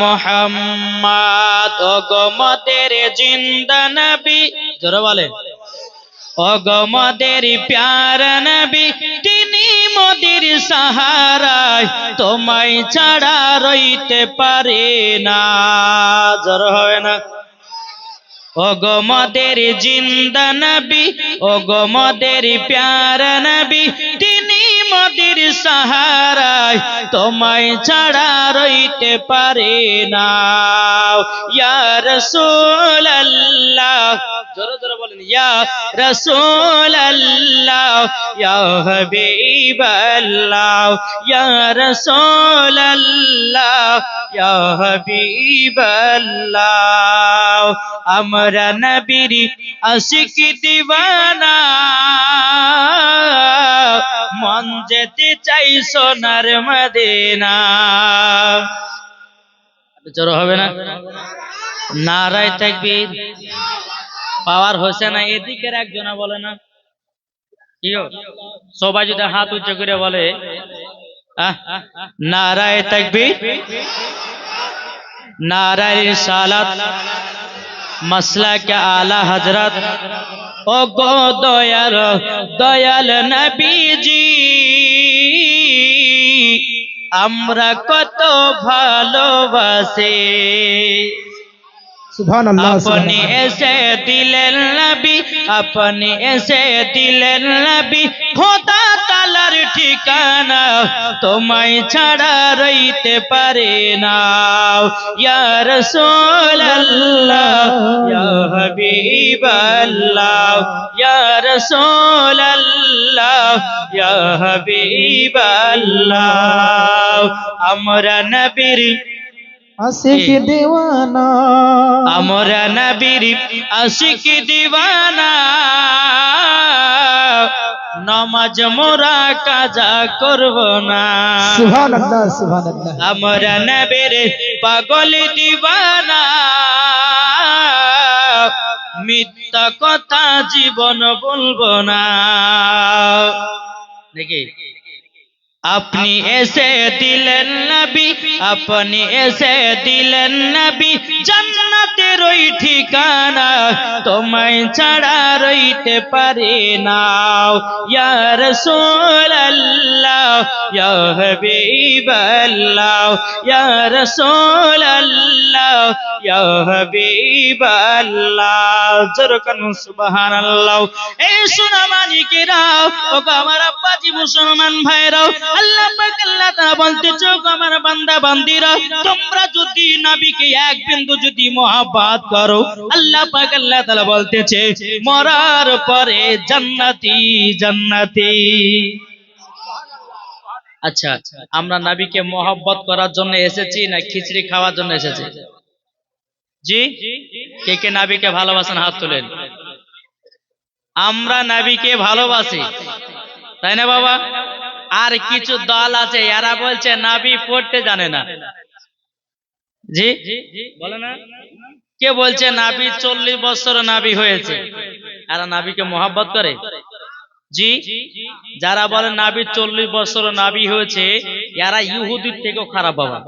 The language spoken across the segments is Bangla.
মোহাম্মদ অগমদের জিন্দা নবী। জোরে বলে অগমদের প্যার নবী, তিনি মোদির সাহারায় তোমায় ছাড়া রইতে পারে না। জোর হবে না। ওগমদের জিন্দা নবী ওগমদের প্যার নবী সাহারায় তোমায় ছাড়া রইতে পারে না। ইয়া রাসূলুল্লাহ। জোরে জোরে বলেন, ইয়া রাসূলুল্লাহ। ইয়া হাবিবাল্লাহ। আমরা নবীর আশিক দিওয়ানা। মন যেতে চাই সোনার মদিনা। জোর হবে না? নারায় থাকবি পাওয়ার হয়েছে না, এদিকের একজনা বলে না। সবাই যদি হাত উঁচু করে বলে নারায় তাকবীর? নারায় সালাত মসলা কে আলা হজরত ও গো দয়াল দয়াল নবীজি আমরা কত ভালোবাসে সুবহান আল্লাহ আপনি এসে দিলেন নবী আপনি এসে দিলেন নবী খোদা তালার ঠিকানা তোমায় ছাড়া রইতে পারে না ইয়া রাসূলুল্লাহ ইয়া হাবিবাল্লাহ ইয়া রাসূলুল্লাহ ইয়া হাবিবাল্লাহ আমরা নবীর আশিক দেওয়ানা। আমরা নবীর আশিক দিওয়ানা। নমাজ মোরা কাজা করব না। সুবহান আল্লাহ সুবহান আল্লাহ আমরা নবীর পাগল দিওয়ানা। মিথ্যা কথা জীবন বলব না। নাকি? আপনি এসে দিলেন নবী আপনি এসে দিলেন নবী জান্নাতের ওই ঠিকানা তোমায় ছাড়া রইতে পারে না। ইয়া রাসূলুল্লাহ, ইয়া হাবিবাল্লাহ, ইয়া রাসূলুল্লাহ, ইয়া হাবিবাল্লাহ। জোরকান সুবহানাল্লাহ। এই সোনা মানিকেরাও ও আমার আব্বাজি মুসলমান ভাইরাও আল্লাহ পাক আল্লাহ তাআলা বলতেছে, ও গো আমার বান্দা বান্দিরা, তোমরা যদি নবীকে এক বিন্দু যদি মহব্বত করো, আল্লাহ পাক আল্লাহ তাআলা বলতেছে, মরার পরে জান্নাতি জান্নাতি। আচ্ছা আমরা নবীকে মহব্বত করার জন্য এসেছি না খিচড়ি খাওয়ার জন্য এসেছি? জি? কে কে নাবিকে ভালোবাসেন, হাত তোলেন। আমরা নাবিকে ভালোবাসি। তাই না বাবা? আর কিছু দল আছে, এরা বলছে, নাবি পড়তে জানে না। জি, বলে না? কে বলছে নাবি চল্লিশ বছর নাবি হয়েছে? এরা নাবিকে মোহাব্বত করে? জি? যারা বলে নাবি চল্লিশ বছর নাবি হয়েছে, এরা ইহুদির থেকেও খারাপ বাবা।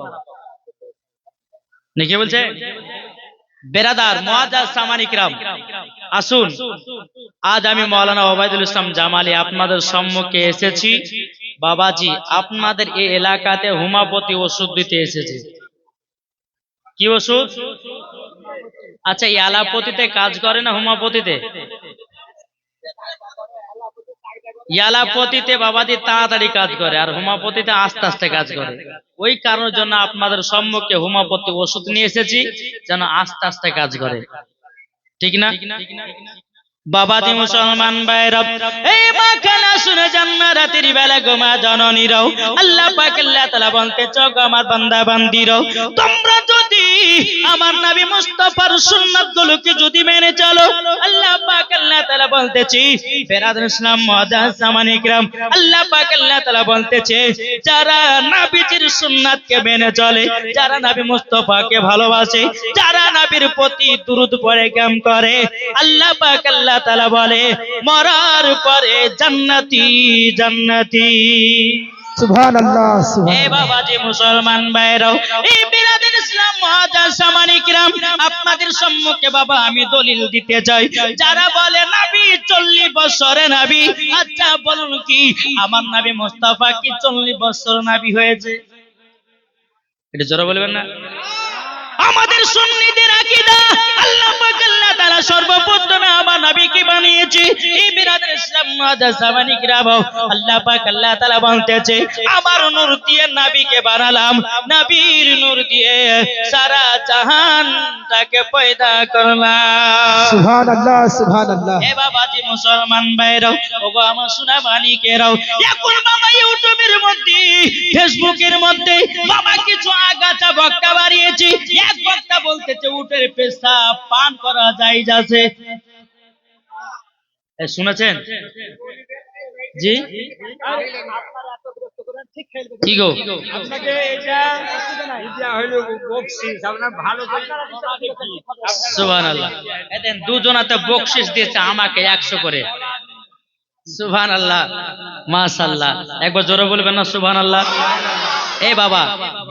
নাকি বলছে? বেরাদার, মহাজাজ সামানিকরাম আসুন, আজ আমি মৌলানা ওবায়দুল ইসলাম জামালি আপনাদের সম্মুখে এসেছি। বাবাজি, আপনাদের এই এলাকাতে হোমাপতি ওষুধ দিতে এসেছি। কি ওষুধ? আচ্ছা এই আলাপতিতে কাজ করে না হোমাপতিতে? ইয়ালাপতিতে বাবাদি তাড়াতাড়ি কাজ করে আর হোমাপতিতে আস্তে আস্তে কাজ করে। ওই কারণের জন্য আপনাদের সম্মুখে হোমাপতি ওষুধ নিয়ে এসেছি, যেন আস্তে আস্তে কাজ করে। ঠিক না? বাবাজি মুসলমান ভাইরা এই বাখানা শুনে জান্না রাতের বেলা গোমা জননীরাও আল্লাহ পাক আল্লাহ তাআলা বলতে চোখ আমার বান্দা বান্দিরাও তোমরা যদি আমার নবী মুস্তাফার সুন্নাত গুলোকে যদি মেনে চলো। আল্লাহ পাক আল্লাহ তাআলা বলতেছি ফেরাদুল ইসলাম মুআজ্জাজ সামান ইকরাম। আল্লাহ পাক আল্লাহ তাআলা বলতেছে যারা নবীজির সুন্নাতকে মেনে চলে যারা নবী মুস্তাফাকে ভালোবাসে যারা নবীর প্রতি দুরূদ পড়ে কাম করে আল্লাহ পাক আল্লাহ তাআলা বলে মরার পরে জান্নাতি জান্নাতি। সুবহান আল্লাহ এ সুবহান বাবাজি মুসলমান ভাইরাও এই বিরাদিন ইসলাম সম্মুখে বাবা আমি দলিল দিতে চাই। যারা বলে নাবি চল্লিশ বছরে নাবি। আচ্ছা বলুন কি আমার নাবি মোস্তাফা কি চল্লিশ বছর নাবি হয়েছে? এটা জোরে বলবেন না? আমাদের সুন্নিদের আকীদা আল্লাহ পাক আল্লাহ তাআলা সর্বপ্রথমে আমার নবীকে বানিয়েছে। এই বিরাদের ইসলাম মাদ্রাসাবানি কিরাম আল্লাহ পাক আল্লাহ তাআলা বলতেছে আমার নূর দিয়ে নবীকে বানালাম। নবীর নূর দিয়ে সারা জাহানটাকে পয়দা করলাম। বাবাজি মুসলমান ভাইরাও ওগো আমার সোনা মানিকেরাও এখন বাবা ইউটিউবের মধ্যে ফেসবুকের মধ্যে বাবা কিছু আগাছা বক্তা বাড়িয়েছি এক বক্তা বলতেছে উটের পেশা পান করা যায় যাচ্ছে। শুনেছেন? জি? কি গো? আপনাকে এটা এটা হলো বকশিস আপনার ভালো সুবহানাল্লাহ। এদেন দুজনাতে বকশিস দিয়েছে আমাকে একশো করে। সুবহান আল্লাহ মাশাল্লাহ একবার জোরে বলবেন না সুবহান আল্লাহ এ বাবা,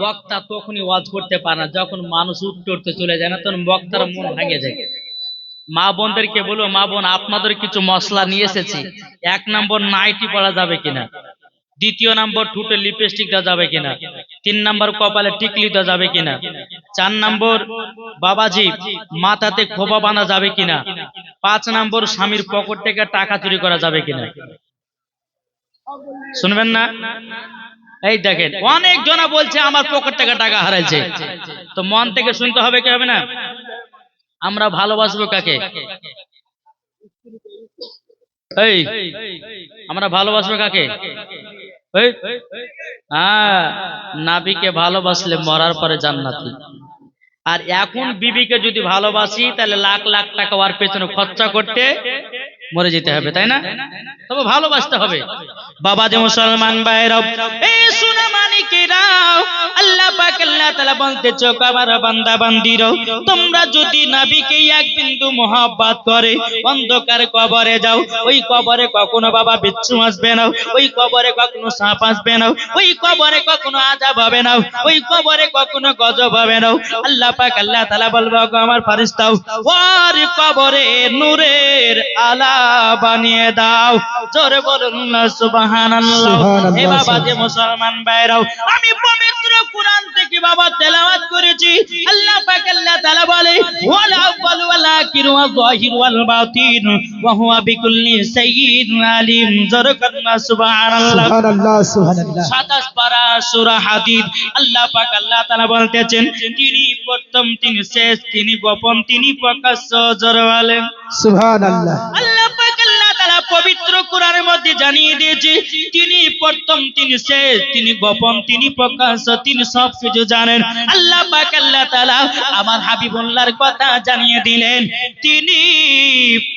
বক্তা তখনই ওয়াজ করতে পারে না, যখন মানুষ উঠতে চলে যায় না, তখন বক্তার মন ভেঙে যায়। মা বোনদেরকে বলব, মা বোন, আপনাদের কিছু মশলা নিয়ে এসেছি। এক নম্বর নাইটি পরা যাবে কিনা? দ্বিতীয় নম্বর ঠুটে লিপস্টিক দেওয়া যাবে কিনা? তিন নম্বর কপালে টিকলি দেওয়া যাবে কিনা? চার নম্বর বাবাজি, মাথাতে খোপা বাঁধা যাবে কিনা? পাঁচ নম্বর স্বামীর পকেট থেকে টাকা চুরি করা যাবে কিনা? শুনবেন না? এই দেখেন, অনেক জনা বলছে আমার পকেট থেকে টাকা হারাইছে। তো মন থেকে শুনতে হবে কি হবে না? আমরা ভালোবাসবো কাকে? এই, আমরা ভালোবাসবো কাকে? হ্যাঁ নাবিকে ভালোবাসলে মরার পরে জান্নাতি। আর এখন বিবিকে যদি ভালোবাসি, তাহলে লাখ লাখ টাকা ওর পেছনে খরচা করতে মরে যেতে হবে, তাই না? তবে ভালোবাসতে হবে। বাবা যে মুসলমান ভাইরাও এই সোনা মানিকেরাও আল্লাহ পাক, আল্লাহ তাআলা বলতে চোখ আমার বান্দা বান্দিরও তোমরা যদি নাবিকে এক বিন্দু মহব্বত করে অন্ধকার কবরে যাও, ওই কবরে কখনো বাবা বিচ্ছু আসবে না, ওই কবরে কখনো সাপ আসবে না, ওই কবরে কখনো আজাব হবে না, ওই কবরে কখনো গজব হবে না। আল্লাহ পাক, আল্লাহ তাআলা বলব আমার ফারিস্তাও ওর কবরে নূরের আলা বানিয়ে দাও। জোরে বলুন না সুবহানাল্লাহ সুবহানাল্লাহ, এ বাবা যে মুসলমান ভাইরাও আমি পবিত্র কোরআন থেকে বাবা তেলাওয়াত করেছি? আল্লাহ পাক আল্লাহ তাআলা বলে ওয়াল আউয়াল ওয়াল আখির ওয়াল যাহির ওয়াল বাতিন ওয়া হুয়া বিকুল্লি শাইইন আলিম। জোরে করুন সুবহানাল্লাহ। সুবহান আল্লাহ সুবহান পারা সূরা হাদিদ আল্লাহ পাক আল্লাহ তাআলা বলতেছেন তিনি প্রথম তিনি শেষ তিনি গোপন তিনি প্রকাশ্য। জোরে বলেন সুবহান আল্লাহ পাক আল্লাহ তাআলা পবিত্র কোরআনের মধ্যে জানিয়ে দিয়েছে তিনি প্রথম তিনি শেষ তিনি গোপন তিনি প্রকাশ্য তিনি সবকিছু জানেন। আল্লাহ পাক আল্লাহ তাআলা আমার হাবিবুল্লাহর কথা জানিয়ে দিলেন। তিনি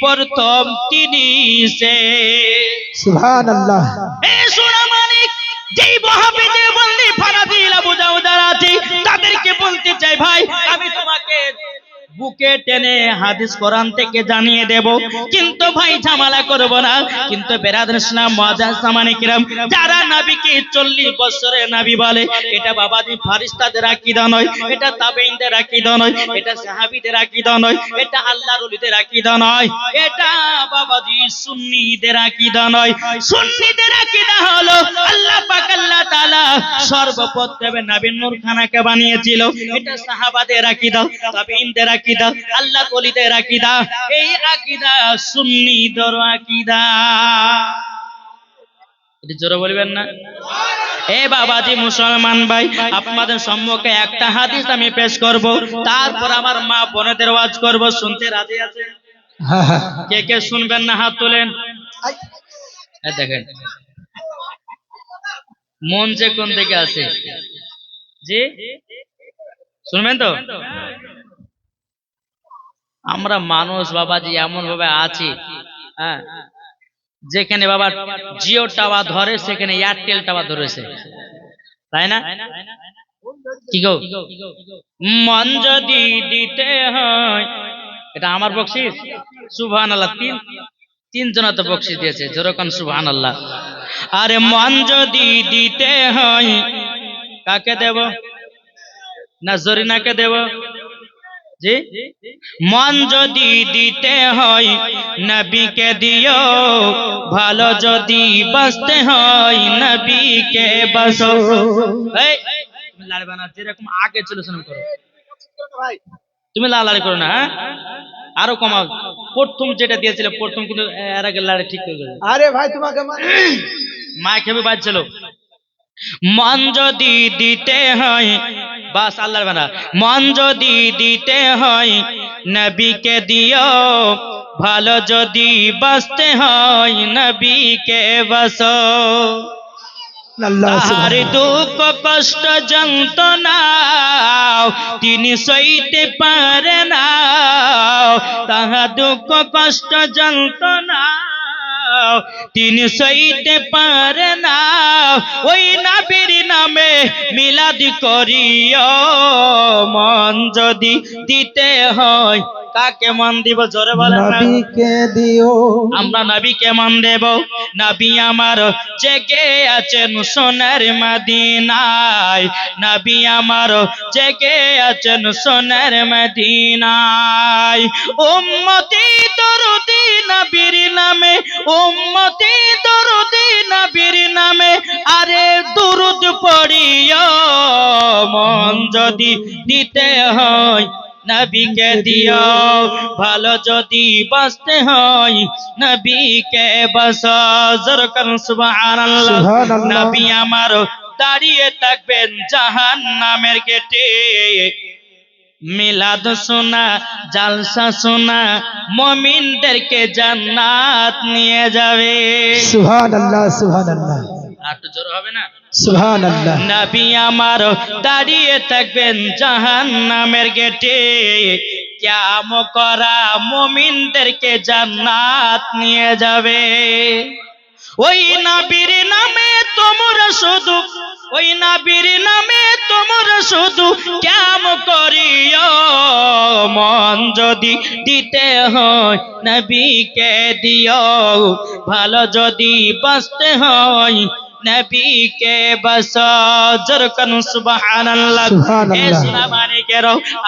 প্রথম তিনি সে মানিক যেই মহাবিদে বললি ফারাদিল আবু দাউদার তাদেরকে বলতে চাই ভাই আমি তোমাকে বুকে টেনে হাদিস কোরআন থেকে জানিয়ে দেব, কিন্তু ভাই ঝামেলা করব না। কিন্তু বেরাদুল ইসলাম মুআজ্জাজ সামানিকরাম যারা নবীকে 40 বছরের নবী বলে, এটা বাবাজি ফারিস্তাদের আকীদা নয়, এটা তাবেঈনদের আকীদা নয়, এটা সাহাবীদের আকীদা নয়, এটা আল্লাহর ওলিদের আকীদা নয়, এটা বাবাজি সুন্নিদের আকীদা নয়। সুন্নিদের আকীদা হলো, আল্লাহ পাক আল্লাহ তাআলা সর্বপ্রথমে নবী নূর খানাকে বানিয়েছিল। এটা সাহাবাদের আকীদা, তাবেঈনদের আকীদা। আল্লাহর ওলিদের আকীদা। এই আকীদা সুন্নিদের আকীদা। এটা জোরে বলবেন না? এ বাবাজি মুসলমান ভাই, আপনাদের সম্মুখে একটা হাদিস আমি পেশ করব। তারপর আমার মা বোনেদের ওয়াজ করব। শুনতে রাজি আছেন? কে কে শুনবেন না? হাত তোলেন। দেখেন। মন যে কোন দিকে আছে? জি? শুনবেন তো? আমরা মানুষ বাবাজি এমন ভাবে আছি। হ্যাঁ? যেখানে বাবা জিও টাওয়ার ধরে, সেখানে এয়ারটেল টাওয়ার ধরেছে। তাই না? কি গো? মন যদি দিতে হয়, এটা আমার বকশিস? সুবহান আল্লাহ তিন, তিনজনা তো বকশিস দিয়েছে যেরকম সুবহান আল্লাহ আরে মন যদি দিতে হয়, কাকে দেব? না জরিনাকে দেব? মন যদি দিতে হয় নবীকে দিও। ভালো যদি বাঁচতে হয় নবীকে বাসো লাড়বে না যেরকম আগে ছিল সেরকম করো। তুমি লাড়ালাড়ি করো না হ্যাঁ? আরও কমাও। প্রথম যেটা দিয়েছিলে প্রথম কিন্তু এর আগে লাড়ে ঠিক করে আরে ভাই তোমাকে মাইক হেবে বাজছিল। মন যদি দিতে হয় বাস আল্লাহর বানা মন যদি দিতে হয় নবীকে দিও। ভালো যদি বাঁচতে হয় নবীকে বাসো সুবহানাল্লাহ। দুঃখ কষ্ট যন্ত্রণা তিনি সইতে পারে না। তাহার দুঃখ কষ্ট যন্ত্রণা তিনি সইতে পারে না ওই নাবির নামে মিলাদি করিও। মন যদি দিতে হয় কাকে মন দিব? জোরে বলেন না। নবীকে দিও। আমরা নবীকে মান দেব। নবী আমার জেগে আছেন সোনার মদিনায়। নবী আমার জেগে আছেন সোনার মদিনায়। উম্মতি দরদি নবীর নামে উম্মতি দরদি নবীর নামে আরে দুরুদ পড়িও। মন যদি দিতে হয় নবীকে দিও। ভালো যদি বাঁচতে হয় নবীকে বাস জরকান সুবহানাল্লাহ। সুবহানাল্লাহ। নবী আমার দাঁড়িয়ে থাকবেন জাহান নামের গেটে। মিলাদ শোনা জালসা শোনা মমিনদেরকে জান্নাত নিয়ে যাবে। সুবহানাল্লাহ সুবহানাল্লাহ। আর একটু জোর হবে না? সুবহানাল্লাহ। নবী আমার দাঁড়িয়ে থাকবেন জাহান নামের গেটে। ক্যাম করা মমিনদেরকে জান্নাত নিয়ে যাবে। ওই নাবির নামে তোমরা শুধু ওই নাবির নামে তোমরা শুধু ক্যাম করিও। মন যদি দিতে হয় নবীকে দিও। ভালো যদি বাঁচতে হয় নবীকে বস জরকান সুবহানাল্লাহ।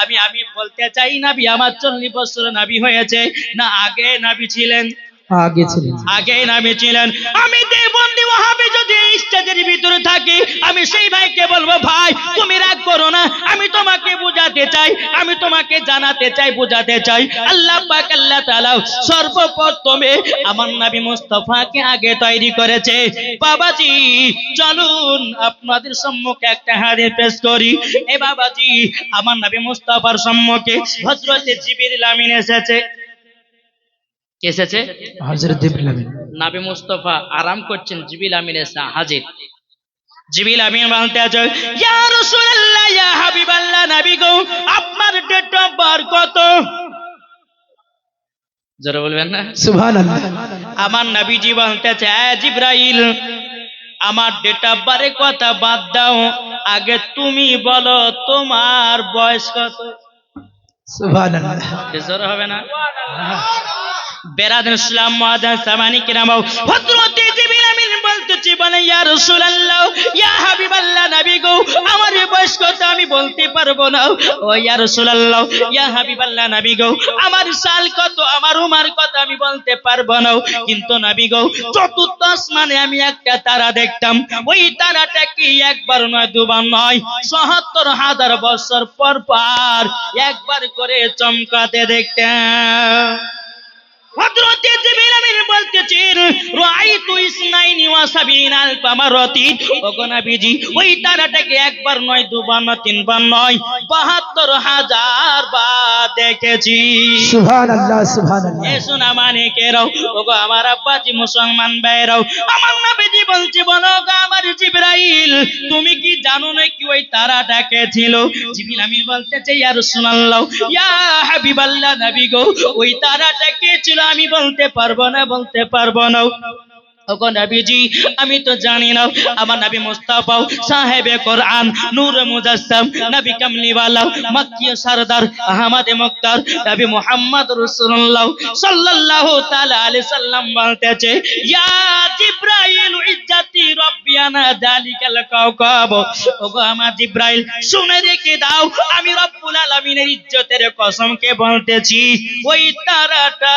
আমি আমি বলতে চাই নবী আমার চল্লিশ বছর নবী হয়েছে। না আগে নবী ছিলেন আগে ছিলেন। আগে নামে ছিলেন। আমি দেবন্দি ওহাবি যদি এই স্টেজের ভিতরে থাকি আমি সেই ভাইকে বলব ভাই তুমি রাগ করো না। আমি তোমাকে বুঝাতে চাই আমি তোমাকে জানাতে চাই বুঝাতে চাই। আল্লাহ পাক আল্লাহ তাআলা সর্বপ্রথমে আমার নবী মুস্তাফাকে আগে তৈরি করেছে। বাবাজি চলুন আপনাদের সম্মুখে একটা হাদিস পেশ করি। এ বাবাজি আমার নবী মুস্তাফার সম্মুখে হযরতে জিবরিল আমিন এসেছে। এসেছে? হযরত জিবরিল আমিন। নাবি মুস্তফা আরাম করছেন জিবিল আমিন এসা হাজির। জিবিল আমিন বলতে আছে ইয়া রাসূলুল্লাহ ইয়া হাবিবাল্লাহ নবী গো আপনার ডেট অফ বার্থ কত? জোরে বলবেন না? সুবহানাল্লাহ। আমার নবীজি বলতেছে "এ জিব্রাইল আমার ডেট অফ বারে কথা বাদ দাও আগে তুমি বলো তোমার বয়স কত? সুবহানাল্লাহ। জোরে হবে না? বেরাদুল ইসলাম মুআদ্দান সামানি কিরামাও। হযরত জিবরিল আমিন বলতেছি বলে ইয়া রাসূলুল্লাহ, ইয়া হাবিবাল্লাহ নবী গো, আমার বয়স কত আমি বলতে পারব না। ও ইয়া রাসূলুল্লাহ, ইয়া হাবিবাল্লাহ নবী গো, আমার সাল কত, আমার কত আমি বলতে পারব না। কিন্তু নবী গো, চতুর্থ আসমানে আমি একটা তারা দেখতাম। ওই তারাটা কি একবার নয়, দুবার নয় সত্তর হাজার বছর পর পর একবার করে চমকাতে দেখতাম। হযরতে জিবরিল আমিন বলতেছেন রাআইতু ইসনাইনি ওয়া সাবিনা আল কামারাতিন ওগো নবীজি ওই তারাটাকে একবার নয় দুবার নয় তিনবার নয় 72 হাজার বার দেখেছি। সুবহানাল্লাহ সুবহানাল্লাহ। এ সোনা মানিকেরাও ওগো আমার আব্বাজি মুসলমান ভাইরাও। আমার নবীজি বলছে বলো গো আমার জিবরাইল তুমি কি জানো নাকি ওই তারাটাকে ছিল? জিবরিল আমি বলতেছে ইয়া রাসূলুল্লাহ ইয়া হাবিবাল্লাহ নবী গো ওই তারাটা কে আমি বলতে পারব না বলতে পারব না। ওগো নবীজি, আমি তো জানি না, আমার নবী মুস্তাফা সাহেবে কোরআন, নূর মুজাসসাম, নবী কামলিওয়ালা মক্কি সরদার আহমদ মুক্তার, নবী মুহাম্মদ রাসূলুল্লাহ সাল্লাল্লাহু তাআলা আলাইহি সাল্লাম বলতেছে, ইয়া জিব্রাইল ইজ্জতি রব্বিয়ানা যালিকাল কাওকাব। ওগো আমার জিব্রাইল, শুনে রেখে দাও, আমি রব্বুল আলামিন আলামিনের ইজ্জতের কসমকে বলতেছি, ওই তারাটা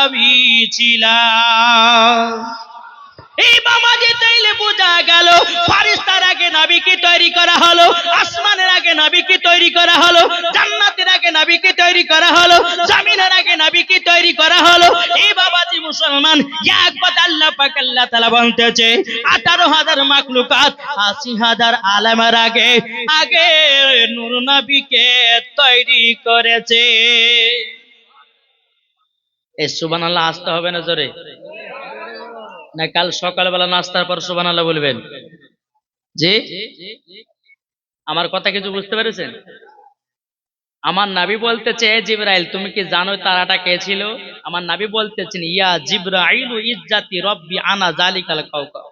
আমি ছিলাম। এই বাবাজি তাইলে বোঝা গেল, ফারিস্তার আগে নাবিকে তৈরি করা হলো, আসমানের আগে নাবিকে তৈরি করা হলো, জান্নাতের আগে নাবিকে তৈরি করা হলো, জামিনের আগে নাবিকে তৈরি করা হলো? এই বাবাজি মুসলমান, একবার আল্লাহ পাক আল্লাহ তাআলা বলতেছে, আঠারো হাজার মাকলুকাত আশি হাজার আলেমের আগে আগে নূর নবীকে তৈরি করেছে। এই সুবহানাল্লাহ, আসতে হবে না জোরে। না কাল সকালবেলা নাস্তার পর সুবান আল্লাহ বলবেন। যে আমার কথা কিছু বুঝতে পেরেছেন? আমার নাবি বলতেছে জিব্রাইল তুমি কি জানো তারাটা কে ছিল? আমার নাবি বলতেছেন ইয়া জিব্রাইল ইজ্জাতি রব্বি আনা জালিকাল কাউকা।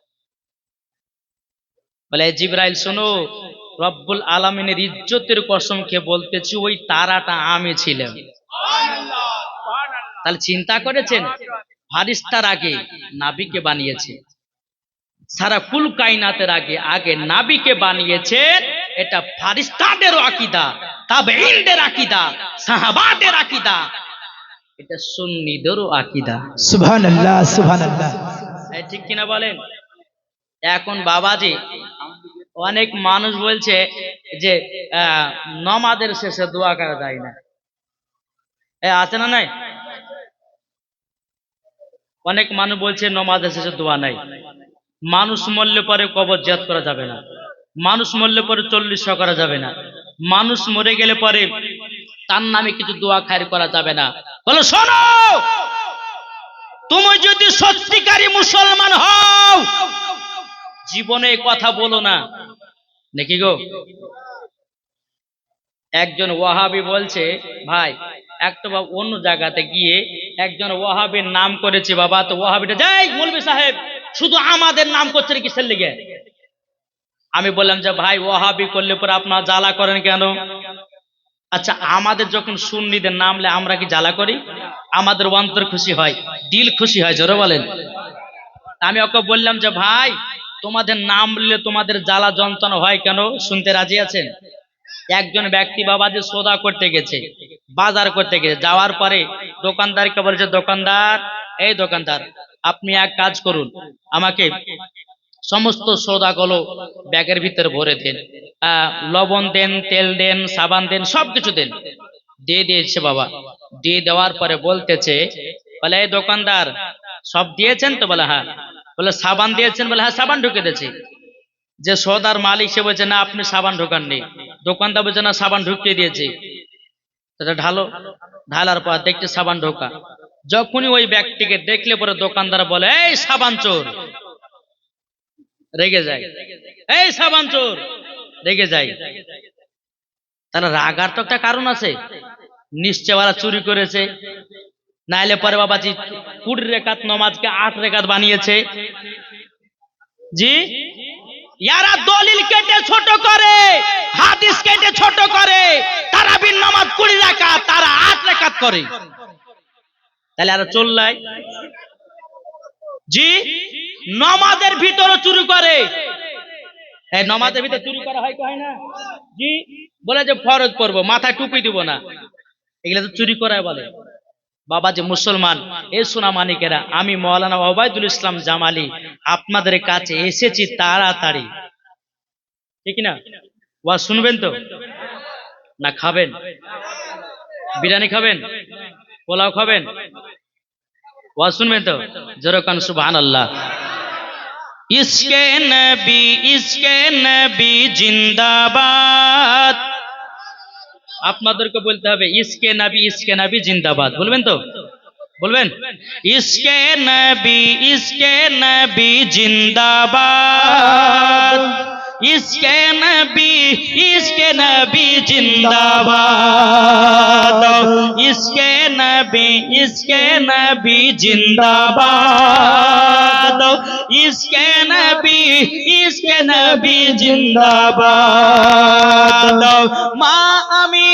বলে জিব্রাইল শোনো রব্বুল আলামিনের ইজ্জতের কসম খেয়ে বলতেছি ওই তারাটা আমি ছিলাম। তাহলে চিন্তা করেছেন? ফারিস্তার আগে নাবিকে বানিয়েছে। সারা কুল কাইনাতের আগে আগে নাবিকে বানিয়েছে। এটা ফারিস্তাদেরও আকিদা তাবেইনদের আকিদা সাহাবাদের আকিদা। এটা সুন্নিদেরও আকিদা। সুবহান আল্লাহ সুবহান আল্লাহ এই ঠিক কিনা বলেন? এখন বাবাজি অনেক মানুষ বলছে যে আহ, নমাজের শেষে দোয়া করা যায় না। এ আছে না নাই? অনেক মানুষ বলছে নমাজের শেষে দোয়া নাই। মানুষ মরলে পরে কবর জাত করা যাবে না। মানুষ মরলে পরে চল্লিশ করা যাবে না। মানুষ মরে গেলে পরে তার নামে কিছু দোয়া খায়ের করা যাবে না। বলো, শোনো! তুমি যদি সত্যিকারী মুসলমান হও, জীবনে কথা বলো না। নাকি গো? একজন ওয়াহাবি বলছে, ভাই একটা বা অন্য জায়গাতে গিয়ে একজন ওয়াহাবির নাম করেছে, বাবা, তো ওয়াহাবিটা, যাই বলবে সাহেব, শুধু আমাদের নাম করছে কিসের লিগে? আমি বললাম যে, ভাই, ওয়াহাবি করলে পরে আপনার জ্বালা করেন কেন? আচ্ছা আমাদের যখন সুন্নিদের নামলে আমরা কি জ্বালা করি? আমাদের অন্তর খুশি হয়, দিল খুশি হয়, জোরে বলেন। আমি ওকে বললাম যে, ভাই, তোমাদের নাম বললে তোমাদের জ্বালা যন্ত্রণা হয় কেন? শুনতে রাজি আছেন? একজন ব্যক্তি বাবা যে সৌদা করতে গেছে, বাজার করতে গেছে, যাওয়ার পরে দোকানদারকে বলছে, দোকানদার, এই দোকানদার, আপনি এক কাজ করুন, আমাকে সমস্ত সৌদাগুলো ব্যাগের ভিতরে ভরে দেন লবণ দেন, তেল দেন, সাবান দেন, সবকিছু দেন। দিয়ে দিয়েছে বাবা। দিয়ে দেওয়ার পরে বলতেছে, বলে, এই দোকানদার, সব দিয়েছেন তো? বলে হ্যাঁ। বলে, সাবান দিয়েছেন? বলে হ্যাঁ সাবান ঢুকে দিয়েছি। যে সৌদার মালিক, সে বলছে, না, আপনি সাবান ঢোকাননি। দোকানদার বলছে না সাবান ঢুকিয়ে দিয়েছি। সেটা ঢালো, ঢালার পর দেখতে সাবান ঢোকা। যখনই ওই ব্যক্তিকে দেখলে পরে দোকানদার বলে, এই সাবান চোর! রেগে যায়। এই সাবান চোর! রেগে যায়। তাহলে রাগার তো একটা কারণ আছে। নিশ্চয় ওরা চুরি করেছে। নাইলে পরে বাবাজি কুড়ি রেখাত নমাজকে আট রেখাত বানিয়েছে। জি? ইয়ারা দলিল কেটে ছোট করে, হাদিস কেটে ছোট করে, তারা বিন নামাজ কুড়ি রাকাত, তারা আট রেখাত করে। তাহলে আর চললাই জি, নমাজের ভিতরে চুরি করে। এই নমাজের ভিতরে চুরি করা হয় হয় না? জি, বলে যে ফরজ পড়ব, মাথায় টুপি দিব না। এগুলো তো চুরি করায় বলে। বাবা যে মুসলমান, এ সোনা মানিকেরা, আমি মৌলানা ওবায়দুল ইসলাম জামালি, আপনাদের কাছে এসেছি তাড়াতাড়ি। ঠিক না ওয়া শুনবেন তো? না খাবেন? বিরিয়ানি খাবেন? পোলাও খাবেন? ওয়া শুনবেন তো? জোরকান সুবহান আল্লাহ ইসকে নবী ইসকে নবী, জিন্দাবাদ। আপনাদেরকে বলতে হবে, ইসকে নবী ইসকে নবী জিন্দাবাদ। বলবেন তো? বলবেন? ইসকে নবী ইসকে নবী জিন্দাবাদ। ইসকে নবী ইসকে নবী জিন্দাবাদ। ইসকে নবী ইসকে নবী জিন্দাবাদ। ইসকে নবী ইসকে নবী জিন্দাবাদ। মা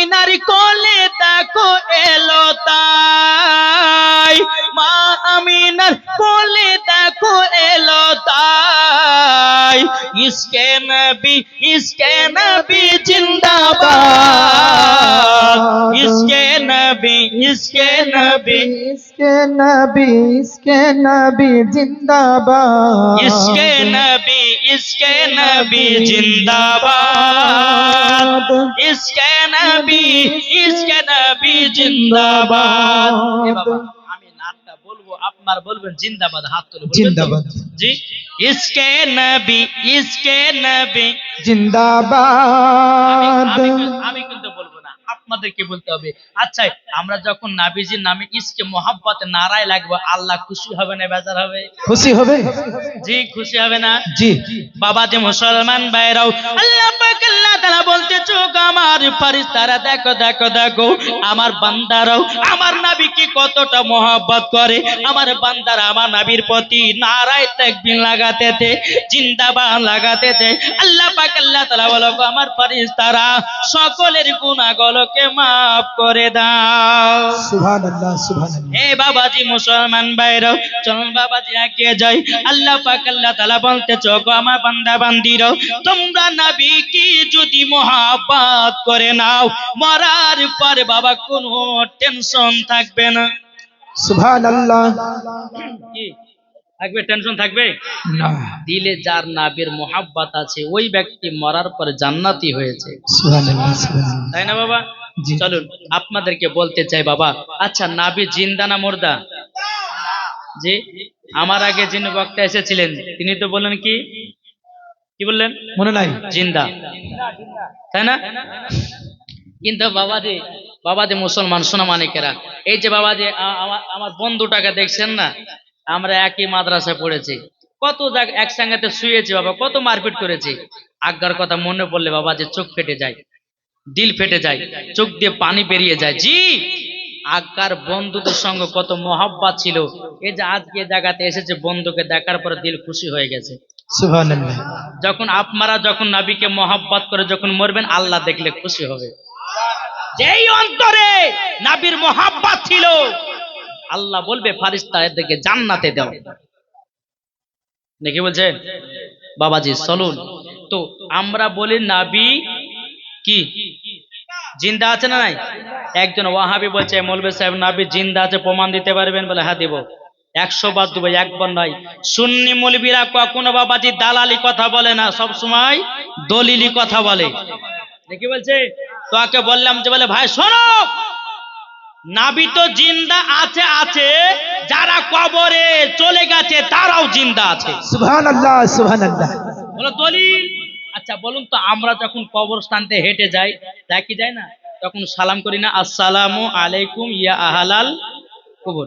মিনার কোলে তাকো এলো তাই। মা আমিনার কোলে তাকো এলো তাই। ইসকে নবী ইসকে নবী জিন্দাবাদ। ইসকে নবী ইসকে নবী। ইসকে নবী ইসকে নবী জিন্দাবাদ। ইসকে নবী ইসকে নবী জিন্দাবাদ এ বাবা, আমি নাটটা বলবো আপনার বলবেন জিন্দাবাদ হাত তুলে বলবেন তো? জিন্দাবাদ। জি ইসকে নবী ইসকে নবী जिंदाबाद আমি কিন্তু- আমি কিন্তু বলবো না আপনাদেরকে বলতে হবে আচ্ছা আমরা যখন নাবিজির নামে ইসকে মোহাব্বত নারায় লাগবো আল্লাহ খুশি হবে না বেজার হবে? খুশি হবে? জি খুশি হবে না? জি। বাবা যে মুসলমান ভাইরাও আল্লাহ পাক আল্লাহ তাআলা বলতে চোখ আমার ফারিস্তারা দেখো দেখো দেখো আমার বান্দারাও আমার নবীকে কতটা মহব্বত করে? আমার বান্দারা আমার নবীর প্রতি নারায় তাকবীর লাগাতেছে জিন্দাবাদ লাগাতেছে। আল্লাহ পাক আল্লাহ তাআলা বলো আমার ফারিস্তারা সকলের গুনাহগুলোকে maaf করে দাও। সুবহান আল্লাহ সুবহান আল্লাহ এ বাবাজি মুসলমান ভাইরাও চলুন বাবাজি এগিয়ে যাই। আল্লাহ পাক আল্লাহ তাআলা বলতে চোখো আমার বান্দা বান্দিরাও তোমরা নবী কি যদি মহাব্বত করে নাও মরার পরে বাবা কোনো টেনশন থাকবে না। সুবহান আল্লাহ কি? থাকবে টেনশন থাকবে? না। দিলে যার নাবির মোহাব্বত আছে ওই ব্যক্তি মরার পরে জান্নাতি হয়েছে। তাই না বাবা। চলুন আপনাদেরকে বলতে চাই বাবা। আচ্ছা নাবি জিন্দা না মুর্দা? জি আমার আগে যিনি বক্তা এসেছিলেন তিনি তো বললেন কি? কি বললেন? মনে নাই। জিন্দা। তাই না? কিন্তু বাবাজি বাবাজি মুসলমান সোনা মানিকেরা। এই যে বাবাজি আ- আমার বন্ধুটাকে দেখছেন না? আমরা একই মাদ্রাসায় পড়েছি। কত জায়গা একসঙ্গেতে শুয়েছি বাবা কত মারপিট করেছি। আজ্ঞার কথা মনে পড়লে বাবা যে চোখ ফেটে যায়। দিল ফেটে যায় চোখ দিয়ে পানি বেরিয়ে যায়। জি আজ্ঞার বন্ধুদের সঙ্গে কত মহাব্বাত ছিল। এই যে আজকে জায়গাতে এসেছে বন্ধুকে দেখার পরে দিল খুশি হয়ে গেছে। যখন আপনারা যখন নবীকে মহাব্বত করে যখন মরবেন আল্লাহ দেখলে খুশি হবে। যেই অন্তরে নাবির মহাব্বত ছিল আল্লাহ বলবে ফারিস্তা এদেরকে জান্নাতে দাও। নাকি বলছেন? বাবাজি চলুন। তো আমরা বলি নাবি কি? জিন্দা আছে না নাই? একজন ওয়াহাবি বলছে মৌলবী সাহেব নাবি জিন্দা আছে প্রমাণ দিতে পারবেন বলে হ্যাঁ দেব। একশো বার দেবো একবার নয় সুন্নি মৌলবীরা কখনো বাবাজি দালালি কথা বলে না সব সময় দলিলি কথা বলে। দেখি বলছে তোকে বললাম যে বলে ভাই শোনো! নাবি তো জিন্দা আছে আছে যারা কবরে চলে গেছে তারাও জিন্দা আছে। সুবহান আল্লাহ সুবহান আল্লাহ বলো দলিল। আচ্ছা বলুন তো, আমরা যখন কবরস্থানতে হেঁটে যাই দেখি যাই না? তখন সালাম করি না, আসসালামু আলাইকুম ইয়া আহালাল কবর।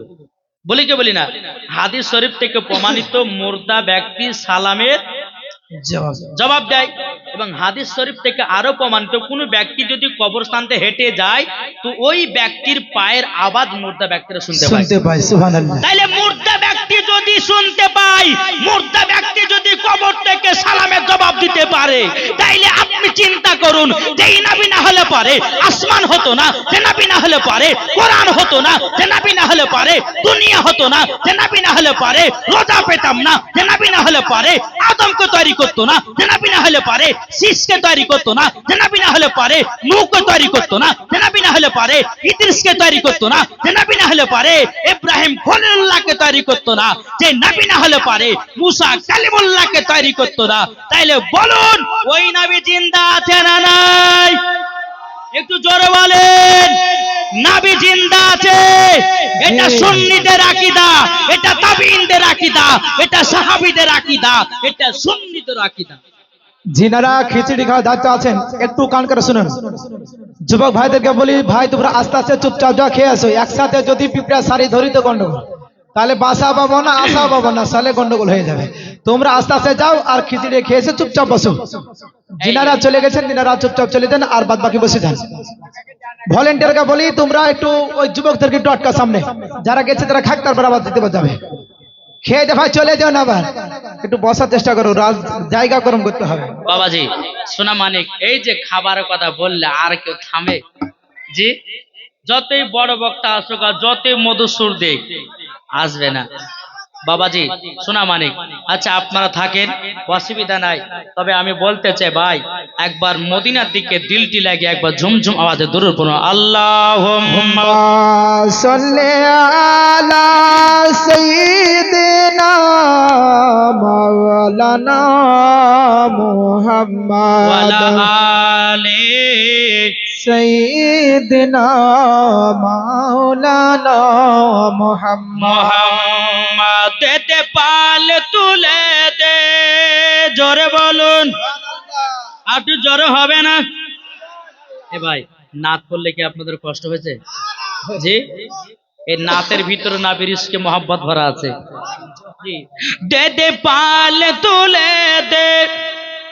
বলি কে বলি না? হাদিস শরীফ থেকে প্রমাণিত মুর্দা ব্যক্তি সালামের জবাব দেয়। এবং হাদিস শরীফ থেকে আরও প্রমাণিত কোনো ব্যক্তি যদি কবরস্থানতে হেঁটে যায় তো ওই ব্যক্তির পায়ের আওয়াজ মুর্দা ব্যক্তিরা শুনতে পায়। শুনতে পাই সুবহান আল্লাহ তাইলে মুর্দা ব্যক্তি যদি শুনতে পাই মুর্দা ব্যক্তি যদি কবর থেকে সালামের জবাব দিতে পারে তাইলে আপনি চিন্তা করুন যে নাবি না হলে পারে আসমান হতো না যে নাবি না হলে পারে কোরআন হতো না যে নাবি না হলে পারে দুনিয়া হতো না যে নাবি না হলে পারে রোজা পেতাম না যে নাবি না হলে পারে আদমকে তৈরি করতো না যে নাবি না হলে পারে শীষকে তৈরি করতো না যে নাবি না হলে পারে নূহকে তৈরি করতো না যে নাবি না হলে পারে, ইদ্রিসকে তৈরি করতো না যে নাবি না হলে পারে, ইব্রাহিম খলিলুল্লাহকে তৈরি করতো না, যে নাবি না হলে পারে, মুসা কালিমুল্লাহকে তৈরি করতো না। তাইলে বলুন, ওই নবী জিন্দা আছে না নাই? একটু জোরে বলেন, নাবি জিন্দা আছে? এটা সুন্নিদের আকীদা, এটা তাবিইনদের আকীদা, এটা সাহাবীদের আকীদা, এটা সুন্নিদের আকীদা। যিনারা খিচুড়ি খাওয়ার দায়িত্ব আছেন। একটু কান করে শুনুন। যুবক ভাইদেরকে বলি, ভাই, তোমরা আস্তে আস্তে চুপচাপ যা খেয়ে আসো। একসাথে যদি পিঁপড়া সারি ধরি তো গন্ডগোল, তাহলে বাসা পাবো না আসা পাবো না সালে গন্ডগোল হয়ে যাবে। তোমরা আস্তে আস্তে যাও আর খিচুড়ি খেয়ে এসে চুপচাপ বসো। যিনারা চলে গেছেন তিনারা চুপচাপ চলে যান আর বাদ বাকি বসে যান। ভলেন্টিয়ারকে বলি, তোমরা একটু ওই যুবকদেরকে একটু আটকা সামনে। যারা গেছে তারা খাক, তারপর আবার দিতে যাবে। খেয়ে দে ভাই চলে যাও না আবার। একটু বসার চেষ্টা করো, রাজ জায়গা গরম করতে হবে। বাবাজি সোনা মানিক, এই যে খাবারের কথা বললে আর কেউ থামে? জি? যতই বড় বক্তা আসুক আর যতই মধুসুর দেখ আসবে না। বাবাজি সোনা মানিক আচ্ছা আপনারা থাকেন অসুবিধা নাই। তবে আমি বলতে চাই ভাই একবার মদিনার দিকে দিলটি লাগে একবার ঝুমঝুম আওয়াজে দূর কোন আল্লাহ মৌলানা মোহাম্মদ সঈদনা মাওলানা মোহাম্মদ। পাল তুলে দে, জরে বলুন। আটু জ্বরে হবে না? এ ভাই নাত করলে কি আপনাদের কষ্ট হয়েছে? জি? এই নাতের ভিতরে নাবিরিসকে মোহাম্মত ভরা আছে। দে দে পাল তুলে দে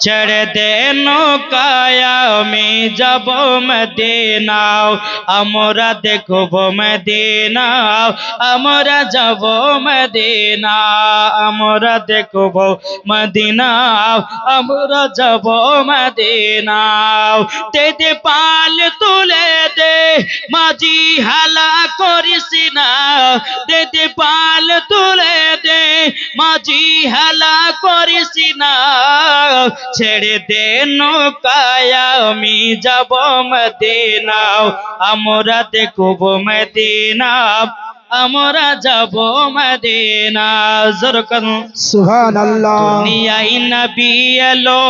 ছেড়ে দে আমি যাব মদিনাও। আমরা দেখব মদিনাও, আমরা যাব মদিনা আমরা দেখব মদিনাও, আমরা যাব মদিনাও। দে পাল তুলে দে, মাঝি হালা করিস না। দে পাল তুলে দে মাঝি হালা করিস না। ছেড়ে দে নৌকায় আমি যাব মদিনাও। আমরা দেখব মদিনা আমরা যাব মদিনা। জরকন। সুবহান আল্লাহ দুনিয়ায় নবী এলো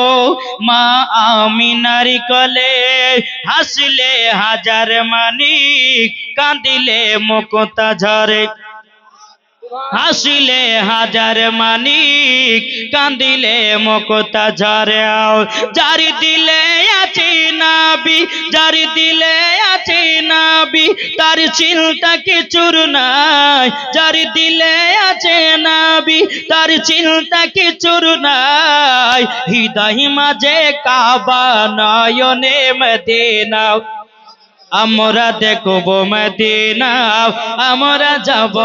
মা আমিনার কলে। হাসলে হাজার মানিক কাঁদিলে মুক্তা ঝরে হাসিলে হাজার মানিক, কান্দিলে মকতা ঝরে জারি দিলে আছে নাবি জারি দিলে আছে নাবি, তার চিন্তা কিছুর নাই। জারি দিলে আছে নাবি, তার চিন্তা কিছুর নাই। হৃদয় মাঝে কাবা নয়নে মদিনা আমরা দেখব মদিনা আমরা যাব